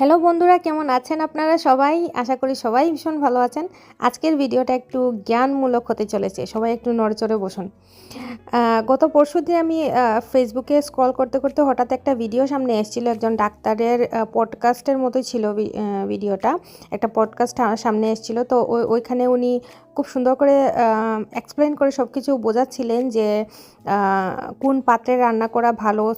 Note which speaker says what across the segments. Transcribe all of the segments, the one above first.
Speaker 1: Hello বন্ধুরা, কেমন আছেন আপনারা সবাই? আশা করি সবাই ভীষণ ভালো আছেন। আজকের ভিডিওটা একটু জ্ঞানমূলক হতে চলেছে। সবাই একটু নড়চড়ে বসুন। গত পরশু দিন আমি ফেসবুকে স্ক্রল করতে করতে হঠাৎ একটা ভিডিও সামনে এসেছিল। একজন ডাক্তারের পডকাস্টের মতোই ছিল ভিডিওটা একটা পডকাস্ট সামনে এসেছিল। তো ওই- ওইখানে উনি খুব সুন্দর করে এক্সপ্লেন করে সব কিছু বোঝাচ্ছিলেন যে কোন পাত্রে রান্না করা ভালো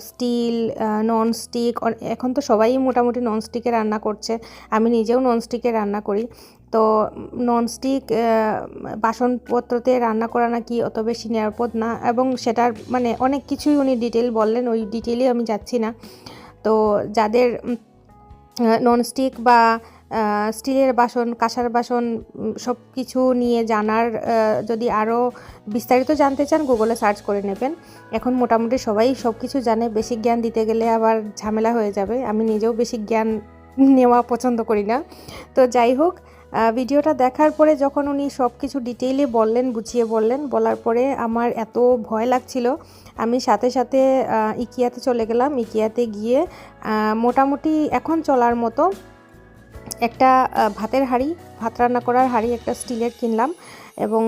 Speaker 1: স্টিল নন স্টিক এখন তো সবাই মোটামুটি নন স্টিকে রান্না করছে। আমি নিজেও নন স্টিকে রান্না করি। তো ননস্টিক বাসনপত্রতে রান্না করা নাকি অত বেশি নিরাপদ না এবং সেটার মানে অনেক কিছুই উনি ডিটেল বললেন, ওই ডিটেলে আমি যাচ্ছি না। তো যাদের ননস্টিক বা স্টিলের বাসন, কাঁসার বাসন সব কিছু নিয়ে জানার যদি আরও বিস্তারিত জানতে চান গুগলে সার্চ করে নেবেন। এখন মোটামুটি সবাই সব কিছু জানে। বেশি জ্ঞান দিতে গেলে আবার ঝামেলা হয়ে যাবে। আমি নিজেও বেশি জ্ঞান নেওয়া পছন্দ করি না। তো যাই হোক ভিডিওটা দেখার পরে যখন উনি সব কিছু ডিটেইলে বললেন বুঝিয়ে বললেন, বলার পরে আমার এত ভয় লাগছিল। আমি সাথে সাথে ইকিয়াতে চলে গেলাম। ইকিয়াতে গিয়ে মোটামুটি এখন চলার মতো একটা ভাতের হাঁড়ি, ভাত রান্না করার হাঁড়ি একটা স্টিলের কিনলাম এবং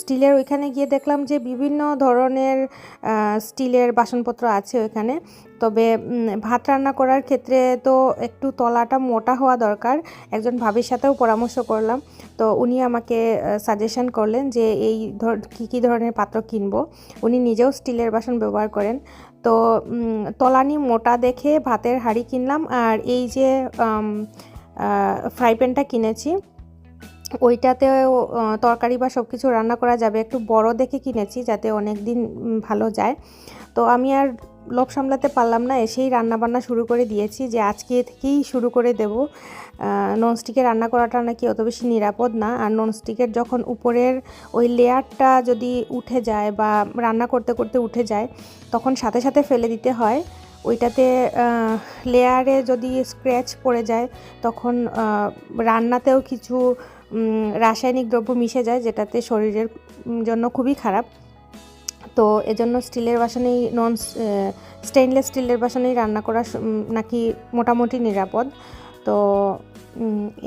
Speaker 1: স্টিলের ওইখানে গিয়ে দেখলাম যে বিভিন্ন ধরনের স্টিলের বাসনপত্র আছে ওইখানে। তবে ভাত রান্না করার ক্ষেত্রে তো একটু তলাটা মোটা হওয়া দরকার। একজন ভাবির সাথেও পরামর্শ করলাম। তো উনি আমাকে সাজেশন করলেন যে এই ধর, কী কী ধরনের পাত্র কিনবো। উনি নিজেও স্টিলের বাসন ব্যবহার করেন। তো তলানি মোটা দেখে ভাতের হাঁড়ি কিনলাম। আর এই যে ফ্রাই প্যানটা কিনেছি। ওইটাতেও আহ, তরকারি বা সব কিছু রান্না করা যাবে। একটু বড় দেখে কিনেছি যাতে অনেক দিন ভালো যায়। তো আমি আর লোভ সামলাতে পারলাম না এসেই রান্না বান্না শুরু করে দিয়েছি যে আজকে থেকেই শুরু করে দেব। ননস্টিকে রান্না করাটা নাকি অত বেশি নিরাপদ না। আর ননস্টিকের যখন উপরের ওই লেয়ারটা যদি উঠে যায় বা রান্না করতে করতে উঠে যায় তখন সাথে সাথে ফেলে দিতে হয়। ওইটাতে লেয়ারে যদি স্ক্র্যাচ পড়ে যায়, তখন রান্নাতেও কিছু রাসায়নিক দ্রব্য মিশে যায়, যেটাতে শরীরের জন্য খুবই খারাপ। তো এজন্য স্টিলের বাসনেই নন স্টেইনলেস স্টিলের বাসনেই রান্না করা নাকি মোটামুটি নিরাপদ। তো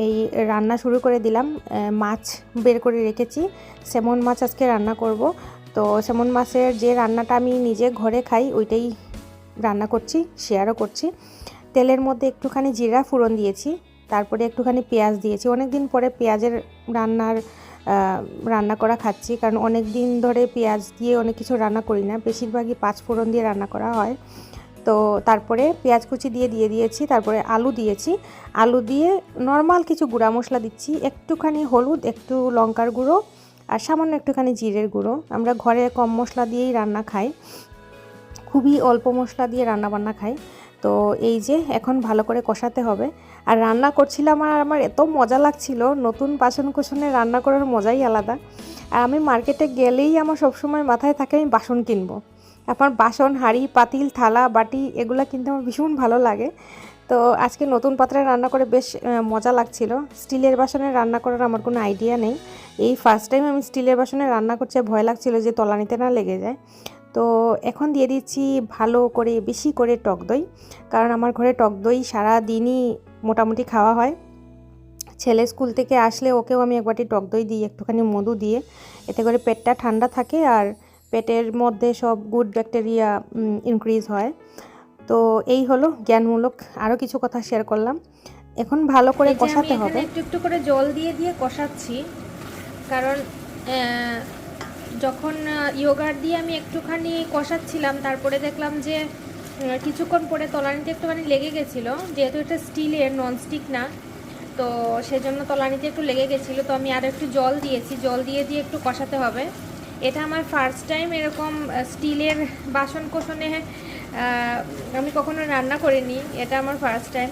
Speaker 1: এই রান্না শুরু করে দিলাম। মাছ বের করে রেখেছি। সেমন মাছ আজকে রান্না করব। তো সেমন মাছের যে রান্নাটা আমি নিজে ঘরে খাই, ওইটাই রান্না করছি শেয়ারও করছি। তেলের মধ্যে একটুখানি জিরা ফোড়ন দিয়েছি, তারপরে একটুখানি পেঁয়াজ দিয়েছি। অনেক দিন পরে পেঁয়াজের রান্নার রান্না করা খাচ্ছি, কারণ অনেক দিন ধরে পেঁয়াজ দিয়ে অনেক কিছু রান্না করি না। বেশিরভাগই পাঁচ ফোড়ন দিয়ে রান্না করা হয়। তো তারপরে পেঁয়াজ কুচি দিয়ে দিয়ে দিয়েছি, তারপরে আলু দিয়েছি। আলু দিয়ে নর্মাল কিছু গুঁড়া মশলা দিচ্ছি, একটুখানি হলুদ, একটু লঙ্কার গুঁড়ো, আর সামান্য একটুখানি জিরের গুঁড়ো। আমরা ঘরে কম মশলা দিয়েই রান্না খাই। খুবই অল্প মশলা দিয়ে রান্না বান্না খাই। তো এই যে এখন ভালো করে কষাতে হবে। আর রান্না করছিলাম আর আমার এত মজা লাগছিল, নতুন বাসন কোসনে রান্না করার মজাই আলাদা। আর আমি মার্কেটে গেলেই আমার সবসময় মাথায় থাকে আমি বাসন কিনবো। আমার বাসন, হাঁড়ি, পাতিল, থালা, বাটি এগুলো কিনতে আমার ভীষণ ভালো লাগে। তো আজকে নতুন পাত্রে রান্না করে বেশ মজা লাগছিল। স্টিলের বাসনে রান্না করার আমার কোনো আইডিয়া নেই। এই ফার্স্ট টাইম আমি স্টিলের বাসনে রান্না করতে ভয় লাগছিল যে তলানিতে না লেগে যায়। তো এখন দিয়ে দিচ্ছি ভালো করে বেশি করে টক দই। কারণ আমার ঘরে টক দই সারা দিনই মোটামুটি খাওয়া হয়। ছেলে স্কুল থেকে আসলে ওকেও আমি একবারটি টক দই দিই একটুখানি মধু দিয়ে। এতে করে পেটটা ঠান্ডা থাকে আর পেটের মধ্যে সব গুড ব্যাকটেরিয়া ইনক্রিজ হয়। তো এই হলো জ্ঞানমূলক আরও কিছু কথা শেয়ার করলাম। এখন ভালো করে কষাতে হবে।
Speaker 2: একটু একটু করে জল দিয়ে দিয়ে কষাচ্ছি। কারণ যখন ইয়োগার দিয়ে আমি একটুখানি কষাচ্ছিলাম, তারপরে দেখলাম যে কিছুক্ষণ পরে তলানিতে একটুখানি লেগে গেছিল, যেহেতু এটা স্টিলের ননস্টিক না, তো সেজন্য তলানিতে একটু লেগে গেছিল, তো আমি আর একটু জল দিয়েছি, জল দিয়ে দিয়ে একটু কষাতে হবে। এটা আমার ফার্স্ট টাইম এরকম স্টিলের বাসন কোসনে আমি কখনো রান্না করিনি, এটা আমার ফার্স্ট টাইম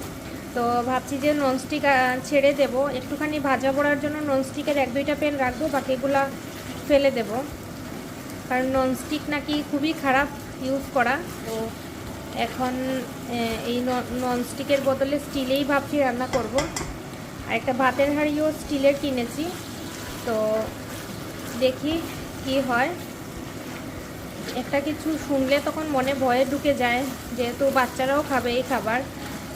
Speaker 2: তো ভাবছি যে ননস্টিক ছেড়ে দেব, একটুখানি ভাজা পড়ার জন্য ননস্টিকের এক দুইটা পেন রাখব, বাকিগুলা ফেলে দেব। কারণ ননস্টিক নাকি খুবই খারাপ ইউজ করা। তো এখন এই ননস্টিকের বদলে স্টিলেই ভাবছি রান্না করব। আর একটা ভাতের হাঁড়িও স্টিলের কিনেছি। তো দেখি কি হয়। একটা কিছু শুনলে তখন মনে ভয়ে ঢুকে যায়, যেহেতু বাচ্চারাও খাবে এই খাবার।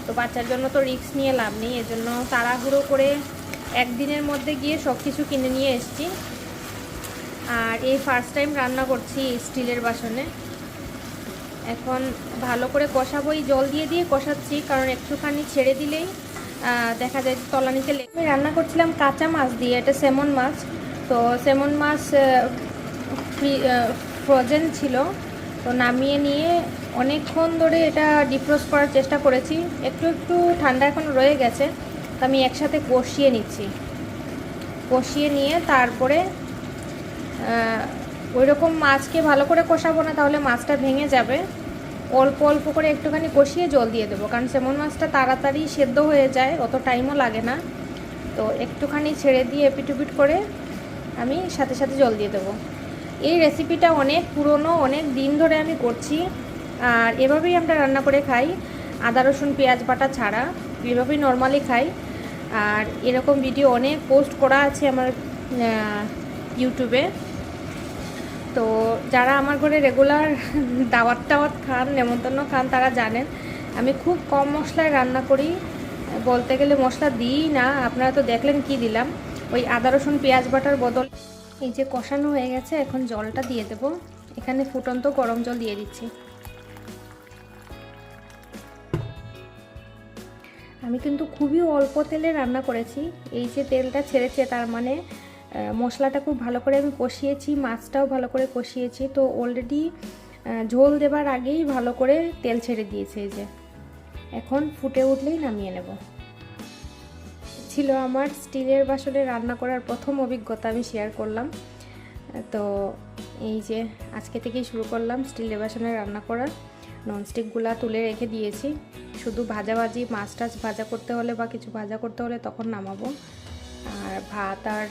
Speaker 2: তো বাচ্চার জন্য তো রিস্ক নিয়ে লাভ নেই, এজন্য তাড়াহুড়ো করে একদিনের মধ্যে গিয়ে সব কিছু কিনে নিয়ে এসেছি। আর এই ফার্স্ট টাইম রান্না করছি স্টিলের বাসনে। এখন ভালো করে কষাবো কষাবই জল দিয়ে দিয়ে কষাচ্ছি, কারণ একটুখানি ছেড়ে দিলেই দেখা যায় তলানিতে লেগে রান্না করছিলাম কাঁচা মাছ দিয়ে, এটা সেমন মাছ। তো সেমন মাছ ফ্রোজেন ছিল। তো নামিয়ে নিয়ে অনেকক্ষণ ধরে এটা ডিফ্রোস্ট করার চেষ্টা করেছি। একটু একটু ঠান্ডা এখন রয়ে গেছে। তো আমি একসাথে কষিয়ে নিচ্ছি। কষিয়ে নিয়ে তারপরে ওই রকম মাছকে ভালো করে কষাবো না, তাহলে মাছটা ভেঙে যাবে। অল্প অল্প করে একটুখানি কষিয়ে জল দিয়ে দেবো, কারণ সেমন মাছটা তাড়াতাড়ি সেদ্ধ হয়ে যায়, অত টাইমও লাগে না। তো একটুখানি ছেড়ে দিয়ে এপিটুপিট করে আমি সাথে সাথে জল দিয়ে দেবো। এই রেসিপিটা অনেক পুরনো, অনেক দিন ধরে আমি করছি, আর এভাবেই আমরা রান্না করে খাই। আদা, রসুন, পেঁয়াজ, বাটা ছাড়া এভাবেই নর্মালি খাই। আর এরকম ভিডিও অনেক পোস্ট করা আছে আমার ইউটিউবে তো যারা আমার ঘরে রেগুলার দাওয়াত টাওয়াত খান, নেমন্তন্ন খান, তারা জানেন, আমি খুব কম মশলায় রান্না করি। বলতে গেলে মশলা দিই না, আপনারা তো দেখলেন কি দিলাম। ওই আদা, রসুন, পেঁয়াজ বাটার বদল। এই যে কষানো হয়ে গেছে, এখন জলটা দিয়ে দেবো। এখানে ফুটন্ত গরম জল দিয়ে দিচ্ছি। আমি কিন্তু খুবই অল্প তেলে রান্না করেছি। এই যে তেলটা ছেড়েছে, তার মানে মশলাটা খুব ভালো করে আমি কষিয়েছি, মাছটাও ভালো করে কষিয়েছি। তো অলরেডি ঝোল দেবার আগেই ভালো করে তেল ছেড়ে দিয়েছে এই যে। এখন ফুটে উঠলেই নামিয়ে নেব। ছিল আমার স্টিলের বাসনে রান্না করার প্রথম অভিজ্ঞতা, আমি শেয়ার করলাম। তো এই যে আজকে থেকেই শুরু করলাম স্টিলের বাসনে রান্না করা। ননস্টিকগুলা তুলে রেখে দিয়েছি। শুধু ভাজাভাজি মাছ টাছ ভাজা করতে হলে বা কিছু ভাজা করতে হলে তখন নামাবো। আর ভাত আর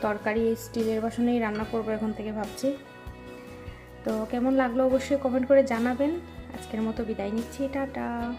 Speaker 2: তরকারি, স্টিলের বাসনেই রান্না করব এখন থেকে ভাবছি। তো কেমন লাগল অবশ্যই কমেন্ট করে জানাবেন। আজকের মতো বিদায় নিচ্ছি, টাটা।